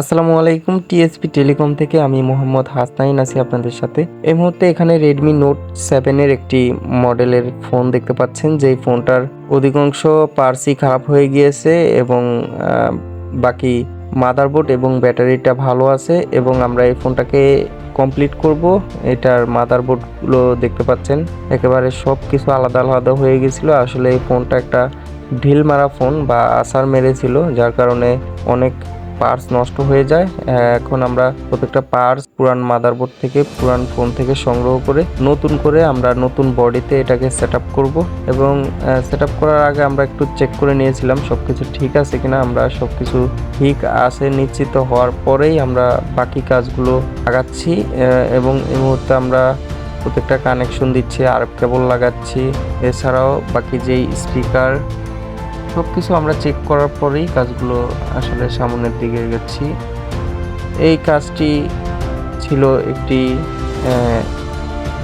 আসসালামু আলাইকুম, TSP telecom থেকে আমি মোহাম্মদ হাসনাইন আছি আপনাদের সাথে। এই মুহূর্তে এখানে রেডমি নোট সেভেনের একটি মডেলের ফোন দেখতে পাচ্ছেন, যেই ফোনটার অধিকাংশ পার্সি খারাপ হয়ে গিয়েছে এবং বাকি মাদারবোর্ড এবং ব্যাটারিটা ভালো আছে এবং আমরা এই ফোনটাকে কমপ্লিট করব। এটার মাদারবোর্ডগুলো দেখতে পাচ্ছেন, একেবারে সব কিছু আলাদা আলাদা হয়ে গেছিল আসলে এই ফোনটা একটা ঢিল মারা ফোন বা আসার মেরেছিল, যার কারণে অনেক পার্টস নষ্ট হয়ে যায়। এখন আমরা প্রত্যেকটা পার্টস পুরান মাদারবোর্ড থেকে, পুরান ফোন থেকে সংগ্রহ করে, নতুন করে আমরা নতুন বডিতে এটাকে সেট আপ করব এবং সেট আপ করার আগে আমরা একটু চেক করে নিয়েছিলাম সব কিছু ঠিক আছে কিনা। আমরা সব কিছু ঠিক আছে, নিশ্চিত হওয়ার পরেই আমরা বাকি কাজগুলো আগাচ্ছি এবং এই মুহূর্তে আমরা প্রত্যেকটা কানেকশন দিচ্ছি, আর কেবল লাগাচ্ছি। এছাড়াও বাকি যেই স্পিকার সব কিছু আমরা চেক করার পরেই কাজগুলো আসলে সামনের দিকে গেছি এই কাজটি ছিল একটি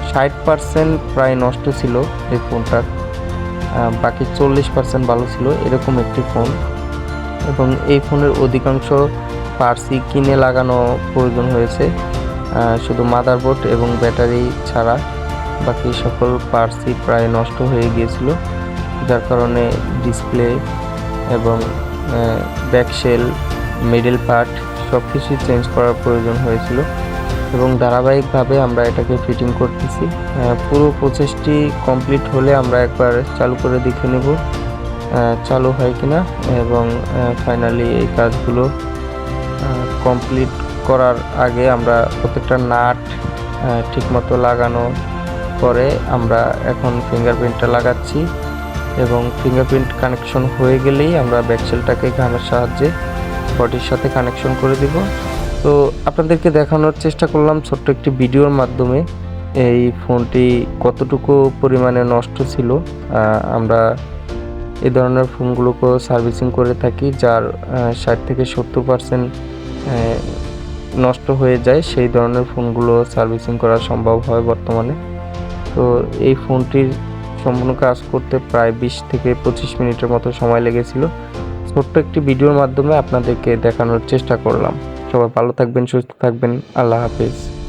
ষাট পার্সেন্ট প্রায় নষ্ট ছিল এই ফোনটার বাকি চল্লিশ পার্সেন্ট ভালো ছিল এরকম একটি ফোন। এবং এই ফোনের অধিকাংশ পার্সি কিনে লাগানো প্রয়োজন হয়েছে। শুধু মাদারবোর্ড এবং ব্যাটারি ছাড়া বাকি সকল পার্সি প্রায় নষ্ট হয়ে গিয়েছিল। যার কারণে ডিসপ্লে এবং ব্যাকশেল মিডল পার্ট সব কিছুই চেঞ্জ করার প্রয়োজন হয়েছিল এবং ধারাবাহিকভাবে আমরা এটাকে ফিটিং করতেছি। পুরো প্রসেসটি কমপ্লিট হলে আমরা একবার চালু করে দেখে নেব চালু হয় কিনা এবং ফাইনালি এই কাজগুলো কমপ্লিট করার আগে আমরা প্রত্যেকটা নাট ঠিকমতো লাগানো পরে আমরা এখন ফিঙ্গারপ্রিন্টটা লাগাচ্ছি। এবং ফিঙ্গারপ্রিন্ট কানেকশন হয়ে গেলেই আমরা ব্যাকসেলটাকে ঘামের সাহায্যে বডির সাথে কানেকশন করে দিব। তো আপনাদেরকে দেখানোর চেষ্টা করলাম ছোট্ট একটি ভিডিওর মাধ্যমে এই ফোনটি কতটুকু পরিমাণে নষ্ট ছিল। আমরা এ ধরনের ফোনগুলোকেও সার্ভিসিং করে থাকি যার ষাট থেকে সত্তর পার্সেন্ট নষ্ট হয়ে যায়। সেই ধরনের ফোনগুলো সার্ভিসিং করা সম্ভব হয় বর্তমানে। তো এই ফোনটির সম্পূর্ণ কাজ করতে প্রায় বিশ থেকে পঁচিশ মিনিটের মতো সময় লেগেছিল। ছোট্ট একটি ভিডিওর মাধ্যমে আপনাদেরকে দেখানোর চেষ্টা করলাম। সবাই ভালো থাকবেন, সুস্থ থাকবেন। আল্লাহ হাফিজ।